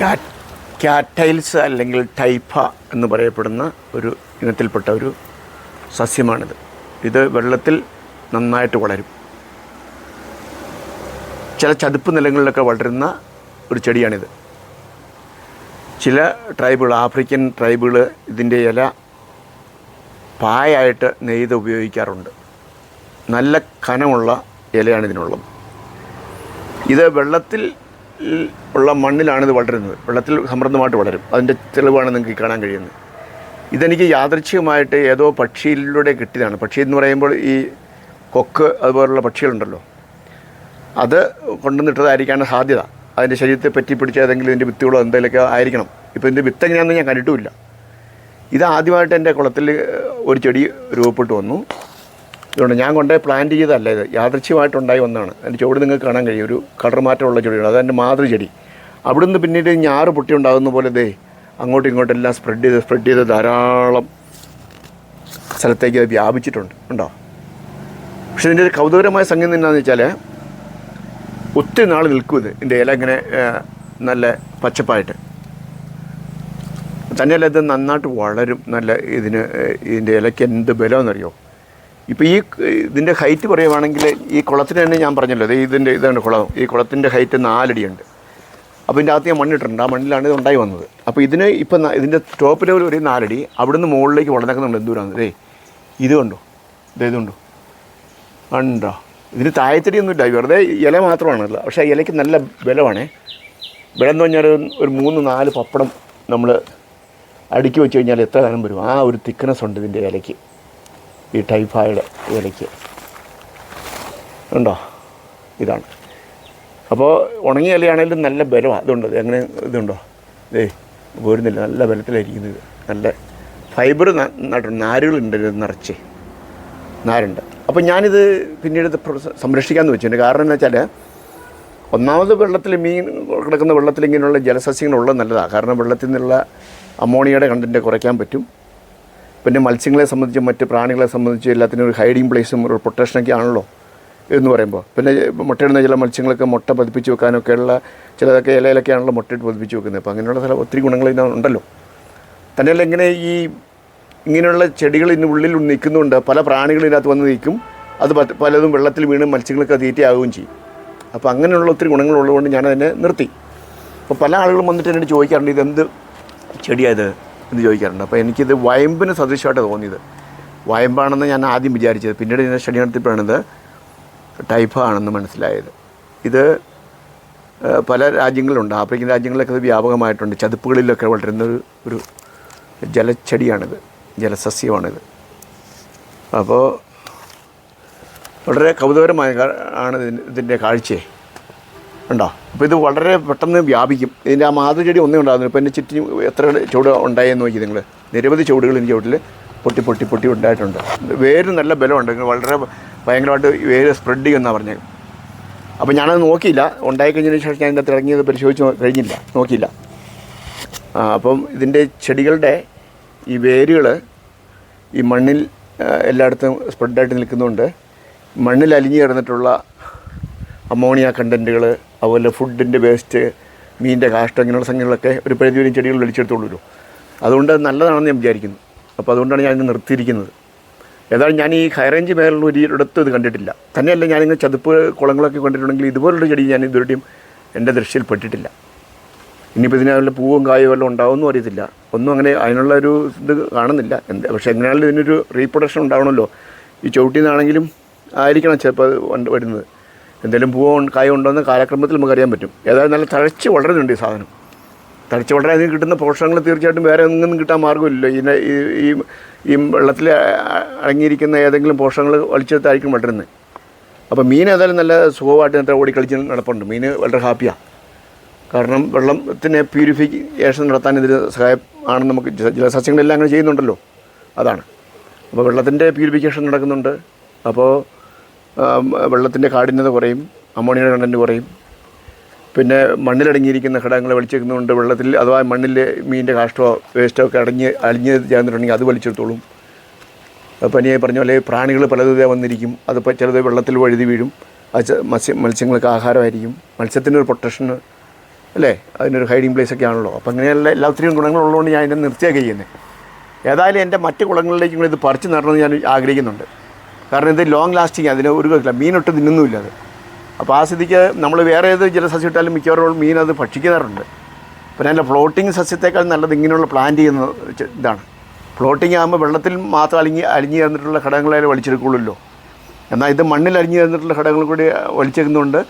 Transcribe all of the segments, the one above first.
Cat ക്യാറ്റൈൽസ് അല്ലെങ്കിൽ ടൈഫ എന്ന് പറയപ്പെടുന്ന ഒരു ഇനത്തിൽപ്പെട്ട ഒരു സസ്യമാണിത്. ഇത് വെള്ളത്തിൽ നന്നായിട്ട് വളരും. ചില ചതുപ്പ് നിലങ്ങളിലൊക്കെ വളരുന്ന ഒരു ചെടിയാണിത്. ചില ട്രൈബുകൾ ആഫ്രിക്കൻ ട്രൈബുകൾ ഇതിന്റെ ഇല പായായിട്ട് നെയ്ത് ഉപയോഗിക്കാറുണ്ട്. നല്ല കനമുള്ള ഇലയാണ് ഇതിനുള്ളത്. ഇത് വെള്ളത്തിൽ ഉള്ള മണ്ണിലാണ് ഇത് വളരുന്നത്. വെള്ളത്തിൽ സമൃദ്ധമായിട്ട് വളരും. അതിന്റെ തെളിവാണ് നിങ്ങൾക്ക് കാണാൻ കഴിയുന്നത്. ഇതെനിക്ക് യാദൃച്ഛികമായിട്ട് ഏതോ പക്ഷിയിലൂടെ കിട്ടിയതാണ്. പക്ഷി എന്ന് പറയുമ്പോൾ ഈ കൊക്ക് അതുപോലുള്ള പക്ഷികളുണ്ടല്ലോ. അത് കൊണ്ടുവന്നിട്ടതായിരിക്കാണ് സാധ്യത. അതിന്റെ ശരീരത്തെ പറ്റി പിടിച്ച ഏതെങ്കിലും ഇതിന്റെ വിത്തുകളോ എന്തെങ്കിലുമൊക്കെ ആയിരിക്കണം. ഇപ്പോൾ ഇതിന്റെ വിത്ത് എങ്ങനെയാണെന്ന് ഞാൻ കണ്ടിട്ടുമില്ല. ഇത് ആദ്യമായിട്ട് എന്റെ കുളത്തിൽ ഒരു ചെടി രൂപപ്പെട്ടു വന്നു. ഇതുകൊണ്ട് ഞാൻ കൊണ്ടുപോയി പ്ലാൻ ചെയ്തതല്ല ഇത്. യാദൃച്ഛ്യമായിട്ടുണ്ടായി ഒന്നാണ്. അതിന്റെ ചുവട് നിങ്ങൾക്ക് കാണാൻ കഴിയും. ഒരു കളർ മാറ്റമുള്ള ചെടിയാണ്. അതെന്റെ മാതൃചെടി അവിടുന്ന് പിന്നീട് ഞാറ് പൊട്ടി ഉണ്ടാകുന്ന പോലെ ദേ അങ്ങോട്ടും ഇങ്ങോട്ടും എല്ലാം സ്പ്രെഡ് ചെയ്ത് സ്പ്രെഡ് ചെയ്ത് ധാരാളം സ്ഥലത്തേക്ക് അത് വ്യാപിച്ചിട്ടുണ്ട്. ഉണ്ടോ പക്ഷെ ഇതിന്റെ ഒരു കൗതുകരമായ സംഗതി എന്താണെന്ന് വെച്ചാൽ ഒത്തിരി നാൾ നിൽക്കും ഇത്. ഇതിന്റെ ഇല ഇങ്ങനെ നല്ല പച്ചപ്പായിട്ട്. തന്നെയല്ല ഇത് നന്നായിട്ട് വളരും. നല്ല ഇതിന് ഇതിന്റെ ഇലയ്ക്ക് എന്ത് ബലമെന്നറിയോ ഇപ്പോൾ ഈ ഇതിന്റെ ഹൈറ്റ് പറയുവാണെങ്കിൽ ഈ കുളത്തിന് തന്നെ ഞാൻ പറഞ്ഞല്ലോ ഇതിന്റെ ഇതാണ് കുളം. ഈ കുളത്തിന്റെ ഹൈറ്റ് നാലടിയുണ്ട്. അപ്പോൾ ഇതിന്റെ അകത്ത് ഞാൻ മണ്ണിട്ടിട്ടുണ്ട്. ആ മണ്ണിലാണ് ഇത് ഉണ്ടായി വന്നത്. അപ്പോൾ ഇതിന് ഇപ്പം ഇതിന്റെ ടോപ്പ് ലെവൽ ഒരു നാലടി അവിടുന്ന് മുകളിലേക്ക് വളർന്നേക്കുന്നുണ്ട് എന്തൂരാണ് ദേ ഇത് കണ്ടോ? ദേ ഇതുണ്ടോ ഉണ്ടോ ഇതിന് താഴത്തടിയൊന്നുമില്ല വെറുതെ ഇല മാത്രമാണല്ലോ പക്ഷേ ആ ഇലയ്ക്ക് നല്ല ബലമാണേ. ബലം എന്ന് പറഞ്ഞാൽ ഒരു മൂന്ന് നാല് പപ്പടം നമ്മൾ അടുക്കി വെച്ച് കഴിഞ്ഞാൽ എത്ര കാലം വരും? ആ ഒരു തിക്നെസ് ഉണ്ട് ഇതിന്റെ ഇലയ്ക്ക്. ഈ ടൈഫായിഡ് ഇലയ്ക്ക്. ഉണ്ടോ? ഇതാണ്. അപ്പോൾ ഉണങ്ങിയ ഇലയാണെങ്കിലും നല്ല ബലമാണ് അതുണ്ട് എങ്ങനെ ഇതുണ്ടോ? ദേ പോരുന്നില്ല. നല്ല ബലത്തിലായിരിക്കുന്നത് നല്ല ഫൈബർ നാരുകളുണ്ട് നിറച്ച്. നാരുണ്ട്. അപ്പോൾ ഞാനിത് പിന്നീട് സംരക്ഷിക്കാമെന്ന് വെച്ചിട്ടുണ്ട് കാരണം എന്ന് വെച്ചാൽ ഒന്നാമത് വെള്ളത്തിൽ മീൻ കിടക്കുന്ന വെള്ളത്തിൽ ഇങ്ങനെയുള്ള ജലസസ്യങ്ങളുള്ളത് നല്ലതാണ് കാരണം വെള്ളത്തിൽ നിന്നുള്ള അമോണിയയുടെ കണ്ടന്റ് കുറയ്ക്കാൻ പറ്റും. പിന്നെ മത്സ്യങ്ങളെ സംബന്ധിച്ച് മറ്റ് പ്രാണികളെ സംബന്ധിച്ച് എല്ലാത്തിനും ഒരു ഹൈഡിങ് പ്ലേസും ഒരു പ്രൊട്ടക്ഷനൊക്കെ ആണല്ലോ എന്ന് പറയുമ്പോൾ. പിന്നെ മുട്ടയിടുന്ന ചില മത്സ്യങ്ങളൊക്കെ മുട്ട പതിപ്പിച്ച് വെക്കാനൊക്കെയുള്ള ചിലതൊക്കെ ഇലയിലൊക്കെ ആണല്ലോ മുട്ടയിട്ട് പതിപ്പിച്ച് വെക്കുന്നത്. അപ്പോൾ അങ്ങനെയുള്ള ചില ഒത്തിരി ഗുണങ്ങൾ ഇതിനുണ്ടല്ലോ തന്നെയല്ല ഇങ്ങനെ ഈ ഇങ്ങനെയുള്ള ചെടികൾ ഇന്ന് ഉള്ളിൽ നിൽക്കുന്നുണ്ട്. പല പ്രാണികൾ ഇതിനകത്ത് വന്ന് നിൽക്കും. അത് പലതും വെള്ളത്തിൽ വീണ് മത്സ്യങ്ങൾക്ക് തീറ്റയാവുകയും ചെയ്യും. അപ്പോൾ അങ്ങനെയുള്ള ഒത്തിരി ഗുണങ്ങളുള്ളതുകൊണ്ട് അതിനെ നിർത്തി. അപ്പോൾ പല ആളുകളും വന്നിട്ട് എന്നോട് ചോദിക്കാറുണ്ട് ഇതെന്ത് ചെടിയായത് എന്ന് ചോദിക്കാറുണ്ട്. അപ്പോൾ എനിക്കിത് വയമ്പിന് സദൃശമായിട്ട് തോന്നിയത്. വയമ്പാണെന്ന് ഞാൻ ആദ്യം വിചാരിച്ചത്. പിന്നീട് ഇതിനെ സ്റ്റഡി നടത്തിയപ്പോഴാണ് ഇത് ടൈഫ ആണെന്ന് മനസ്സിലായത്. ഇത് പല രാജ്യങ്ങളിലുണ്ട്. ആഫ്രിക്കൻ രാജ്യങ്ങളിലൊക്കെ ഇത് വ്യാപകമായിട്ടുണ്ട്. ചതുപ്പുകളിലൊക്കെ വളരുന്ന ഒരു ഒരു ജലച്ചെടിയാണിത്. ജലസസ്യമാണിത്. അപ്പോൾ വളരെ കൗതുകരമായ ആണ് ഇതിന്റെ കാഴ്ചയെ. ഉണ്ടോ? അപ്പോൾ ഇത് വളരെ പെട്ടെന്ന് വ്യാപിക്കും. ഇതിന്റെ ആ മാതൃചെടി ഒന്നും ഉണ്ടാകുന്നു ഇപ്പോൾ എന്റെ ചുറ്റി എത്ര ചുവട് ഉണ്ടായെന്ന് നോക്കി നിങ്ങൾ നിരവധി ചുവടുകൾ എനിക്ക് ചുവട്ടിൽ പൊട്ടി പൊട്ടി പൊട്ടി ഉണ്ടായിട്ടുണ്ട്. വേര് നല്ല ബലമുണ്ട്. വളരെ ഭയങ്കരമായിട്ട് വേര് സ്പ്രെഡ് ചെയ്യുമെന്നാണ് പറഞ്ഞത് അപ്പോൾ ഞാനത് നോക്കിയില്ല. ഉണ്ടായി കഴിഞ്ഞതിന് ശേഷം ഞാൻ ഇതിന്റെ അകത്ത് ഇറങ്ങിയത് പരിശോധിച്ച് കഴിഞ്ഞില്ല. നോക്കിയില്ല. അപ്പം ഇതിന്റെ ചെടികളുടെ ഈ വേരുകൾ ഈ മണ്ണിൽ എല്ലായിടത്തും സ്പ്രെഡായിട്ട് നിൽക്കുന്നുണ്ട്. മണ്ണിൽ അലിഞ്ഞു കിടന്നിട്ടുള്ള അമോണിയ കണ്ടന്റുകൾ അതുപോലെ ഫുഡിന്റെ വേസ്റ്റ് മീനിന്റെ കാഷ്ടം ഇങ്ങനെയുള്ള സംഗതികളൊക്കെ ഒരു പരിധി വരെയും ചെടികൾ വലിച്ചെടുത്തോളൂ അതുകൊണ്ട് അത് നല്ലതാണെന്ന് ഞാൻ വിചാരിക്കുന്നു. അപ്പോൾ അതുകൊണ്ടാണ് ഞാൻ ഇത് നിർത്തിയിരിക്കുന്നത്. ഏതായാലും ഞാൻ ഈ ഹൈറേഞ്ച് മേഖലയിൽ ഒരിടത്തും ഇത് കണ്ടിട്ടില്ല. തന്നെയല്ല ഞാനിങ്ങനെ ചതുപ്പ് കുളങ്ങളൊക്കെ കണ്ടിട്ടുണ്ടെങ്കിൽ ഇതുപോലുള്ള ചെടി ഞാൻ ഇതുവരെയും എന്റെ പെട്ടിട്ടില്ല. ഇനിയിപ്പോൾ ഇതിനുള്ള പൂവും കായോ വല്ലതും ഉണ്ടാവുമെന്നും അറിയത്തില്ല. ഒന്നും അങ്ങനെ അതിനുള്ള ഒരു ഇത് കാണുന്നില്ല. എന്ത് പക്ഷേ എങ്ങനെയാണെങ്കിലും ഇതിനൊരു റീപ്രൊഡക്ഷൻ ഉണ്ടാവണമല്ലോ. ഈ ചവിട്ടിൽ നിന്നാണെങ്കിലും ആയിരിക്കണം ചിലപ്പോൾ വരുന്നത്. എന്തെങ്കിലും പൂവോ കായ ഉണ്ടോയെന്ന് കാലക്രമത്തിൽ നമുക്ക് അറിയാൻ പറ്റും. ഏതായാലും നല്ല തഴച്ച് വളരുന്നുണ്ട് ഈ സാധനം. തഴച്ച് വളരാൻ അതിന് കിട്ടുന്ന പോഷകങ്ങൾ തീർച്ചയായിട്ടും വേറെ ഒന്നും കിട്ടാൻ മാർഗമില്ലല്ലോ. ഇതിനെ ഈ ഈ വെള്ളത്തിൽ അടങ്ങിയിരിക്കുന്ന ഏതെങ്കിലും പോഷകങ്ങൾ വലിച്ചെടുത്തായിരിക്കും വളരുന്നത്. അപ്പോൾ മീൻ ഏതായാലും നല്ല സുഖമായിട്ട് എന്നിട്ട് ഓടിക്കളിച്ച് നടപ്പുണ്ട്. മീൻ വളരെ ഹാപ്പിയാണ് കാരണം വെള്ളത്തിനെ പ്യൂരിഫിക്കേഷൻ നടത്താൻ ഇതിന് സഹായം നമുക്ക്. ജല- ജലസസ്യങ്ങളെല്ലാം അങ്ങനെ ചെയ്യുന്നുണ്ടല്ലോ. അതാണ്. അപ്പോൾ വെള്ളത്തിന്റെ പ്യൂരിഫിക്കേഷൻ നടക്കുന്നുണ്ട്. അപ്പോൾ വെള്ളത്തിന്റെ കാഠിന്യത കുറയും അമോണിയയുടെ കണ്ടന്റ് കുറയും. പിന്നെ മണ്ണിലടങ്ങിയിരിക്കുന്ന ഘടകങ്ങൾ വലിച്ചെടുക്കുന്നതുകൊണ്ട് വെള്ളത്തിൽ അഥവാ മണ്ണിൽ മീനിന്റെ കാഷ്ടമോ വേസ്റ്റോ ഒക്കെ അടഞ്ഞ് അലിഞ്ഞ് ചേർന്നിട്ടുണ്ടെങ്കിൽ അത് വലിച്ചെടുത്തോളും. പനിയെ പറഞ്ഞ പോലെ പ്രാണികൾ പലതും വന്നിരിക്കും. അത് ചിലത് വെള്ളത്തിൽ വഴുതി വീഴും. അത് മത്സ്യ മത്സ്യങ്ങൾക്ക് ആഹാരമായിരിക്കും. മത്സ്യത്തിനൊരു പ്രൊട്ടക്ഷന് അല്ലേ? അതിനൊരു ഹൈഡിങ് പ്ലേസ് ഒക്കെ ആണല്ലോ. അപ്പോൾ അങ്ങനെയുള്ള എല്ലാ ഗുണങ്ങൾ ഗുണങ്ങളുള്ളതുകൊണ്ട് ഞാൻ ഇതിനെ നിർത്തിയൊക്കെ ചെയ്യുന്നത്. ഏതായാലും എന്റെ മറ്റ് കുളങ്ങളിലേക്കും ഇത് പറിച്ചു നടണമെന്ന് ഞാൻ ആഗ്രഹിക്കുന്നുണ്ട്. കാരണം ഇത് ലോങ് ലാസ്റ്റിങ് അതിന് ഒരു കുഴപ്പമില്ല. മീനൊട്ട് തിന്നുന്നുമില്ല അത്. അപ്പോൾ ആ സ്ഥിതിക്ക് നമ്മൾ വേറെ ഏത് ജലസസ്യം ഇട്ടാലും മിക്കവാറും മീൻ അത് ഭക്ഷിക്കാറുണ്ട്. പിന്നെ അതിന്റെ ഫ്ലോട്ടിങ് സസ്യത്തേക്കാൾ നല്ലത് ഇങ്ങനെയുള്ള പ്ലാന്റ് ചെയ്യുന്ന ഇതാണ്. ഫ്ലോട്ടിങ് ആകുമ്പോൾ വെള്ളത്തിൽ മാത്രം അലിഞ്ഞ് അലിഞ്ഞ് ചേർന്നിട്ടുള്ള ഘടകങ്ങളെ വലിച്ചെടുക്കുള്ളൂ എന്നാൽ ഇത് മണ്ണിൽ അലിഞ്ഞ് ചേർന്നിട്ടുള്ള ഘടകങ്ങൾ കൂടി വലിച്ചെടുക്കുന്നതുകൊണ്ട്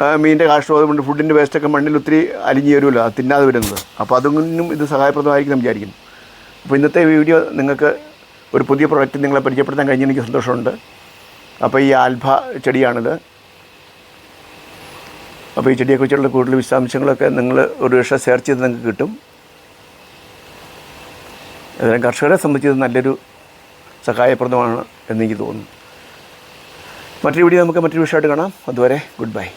ആ, മീനിന്റെ കാഷ്ടം കൊണ്ട് ഫുഡിന്റെ വേസ്റ്റൊക്കെ മണ്ണിൽ ഒത്തിരി അലിഞ്ഞ് വരുമല്ലോ. അത് തിന്നാതെ വരുന്നത്. അപ്പോൾ അതൊന്നും ഇത് സഹായപ്രദമായിരിക്കും വിചാരിക്കുന്നു. അപ്പോൾ ഇന്നത്തെ വീഡിയോ നിങ്ങൾക്ക് ഒരു പുതിയ പ്രൊഡക്റ്റ് നിങ്ങളെ പരിചയപ്പെടുത്താൻ കഴിഞ്ഞ എനിക്ക് സന്തോഷമുണ്ട്. അപ്പോൾ ഈ ആൽഫ ചെടിയാണിത്. അപ്പോൾ ഈ ചെടിയെക്കുറിച്ചുള്ള കൂടുതൽ വിശദാംശങ്ങളൊക്കെ നിങ്ങൾ ഒരു പക്ഷേ സെർച്ച് ചെയ്ത് നിങ്ങൾക്ക് കിട്ടും. ഏതായാലും കർഷകരെ സംബന്ധിച്ച് ഇത് നല്ലൊരു സഹായപ്രദമാണ് എന്നെനിക്ക് തോന്നുന്നു. മറ്റൊരു വീഡിയോ നമുക്ക് മറ്റൊരു വിഷയമായിട്ട് കാണാം. അതുവരെ ഗുഡ് ബൈ.